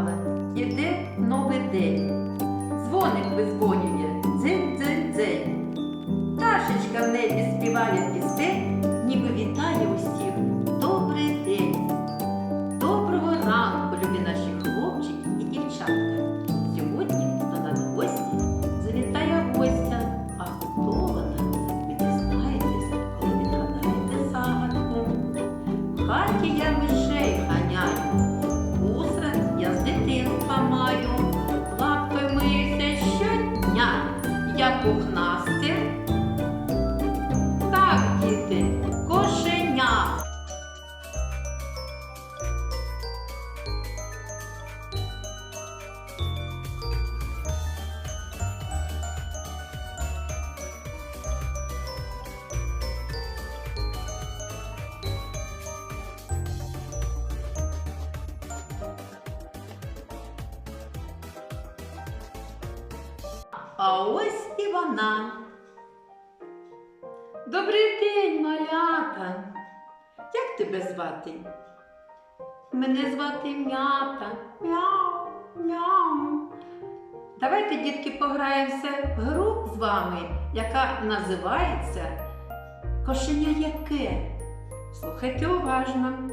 настала, іде новий день. Дзвоник визвонює, дзинь-дзинь-дзинь. Ташечка в небі співає пісень, glória. А ось і вона. Добрий день, малята. Як тебе звати? Мене звати м'ята. Мяу, мяу. Давайте, дітки, пограємося в гру з вами, яка називається Кошеня яке? Слухайте уважно.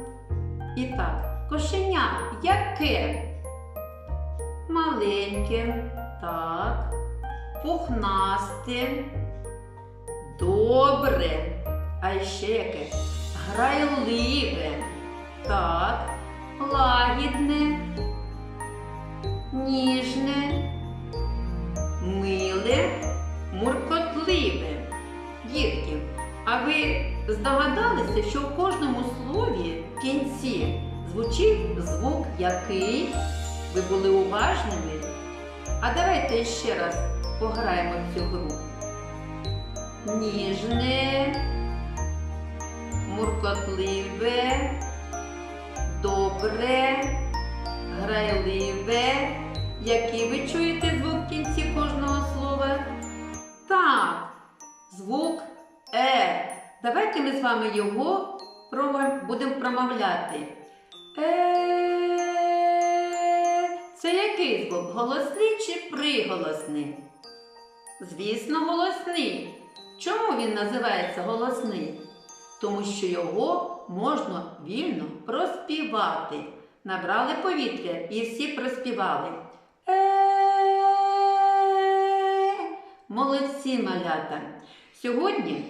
І так, кошеня яке? Маленьке, так, пухнасте, добре, а ще яке? Грайливе, так, лагідне, ніжне, миле, муркотливе. Дітки, а ви здогадалися, що в кожному слові в кінці звучить звук який? Ви були уважними? А давайте ще раз пограємо в цю гру. Ніжне, муркотливе, добре, грайливе. Який ви чуєте звук в кінці кожного слова? Так, звук Е. Давайте ми з вами його будемо промовляти. Е. Це який звук? Голосний чи приголосний? Звісно, голосний. Чому він називається голосний? Тому що його можна вільно проспівати. Набрали повітря і всі проспівали. Е. Молодці малята! Сьогодні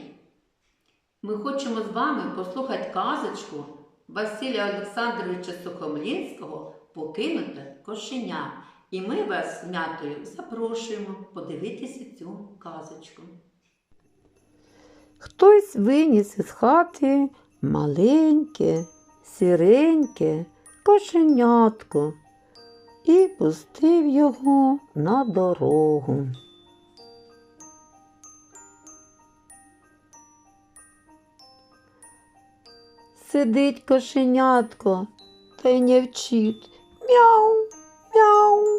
ми хочемо з вами послухати казочку Василя Олександровича Сухомлінського Покинуте кошеня. І ми вас з м'ятою запрошуємо подивитися цю казочку. Хтось виніс із хати маленьке, сіреньке кошенятко і пустив його на дорогу. Сидить кошенятко та й не вчить. Мяу, мяу.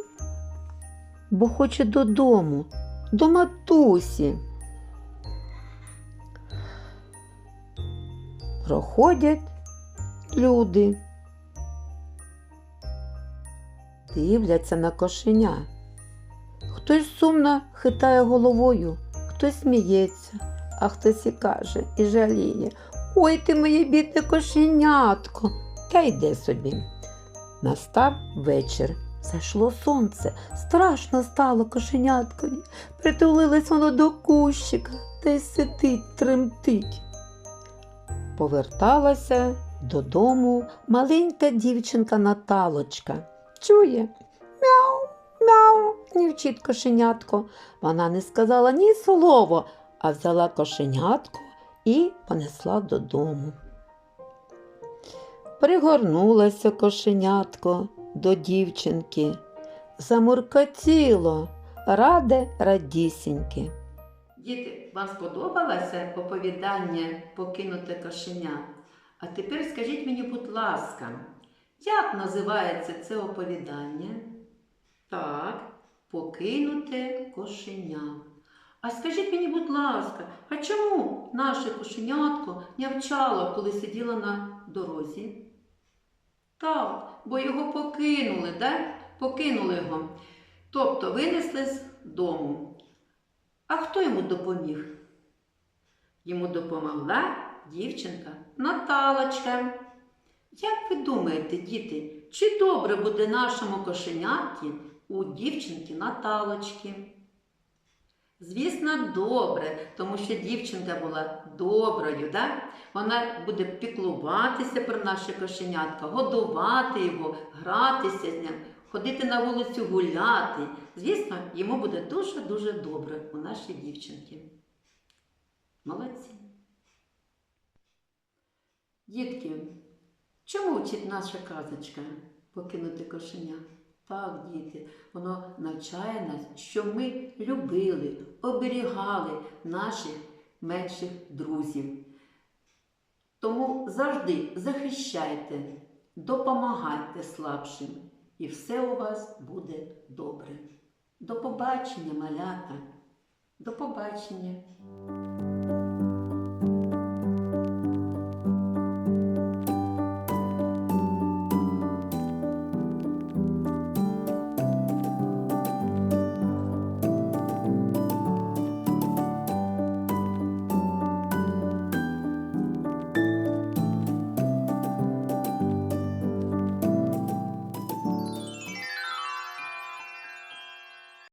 Бо хоче додому, до матусі. Проходять люди. Дивляться на кошеня. Хтось сумно хитає головою, хтось сміється, а хтось і каже і жаліє. Ой ти моє бідне кошенятко, та йде собі. Настав вечір. Зайшло сонце, страшно стало кошеняткові. Притулилось воно до кущика та й сидить, тремтить. Поверталася додому маленька дівчинка Наталочка. Чує мяу, мяу, нівчить кошенятко. Вона не сказала ні слова, а взяла кошенятко і понесла додому. Пригорнулася кошенятко до дівчинки. Замуркотіло, раде радісіньки. Діти, вам сподобалося оповідання Покинуте кошеня? А тепер скажіть мені, будь ласка, як називається це оповідання? Так, покинуте кошеня. А скажіть мені, будь ласка, а чому наше кошенятко нявчало, коли сиділо на дорозі? Так, бо його покинули, да? покинули його, тобто винесли з дому. А хто йому допоміг? Йому допомогла дівчинка Наталочка. Як ви думаєте, діти, чи добре буде нашому кошенятці у дівчинки Наталочки? Звісно, добре, тому що дівчинка була доброю, да? вона буде піклуватися про наше кошенятко, годувати його, гратися з ним, ходити на вулицю гуляти. Звісно, йому буде дуже-дуже добре у нашій дівчинки. Молодці. Дітки, чому вчить наша казочка покинути кошеня? Так, діти, воно навчає нас, що ми любили, оберігали наших менших друзів. Тому завжди захищайте, допомагайте слабшим, і все у вас буде добре. До побачення, малята. До побачення.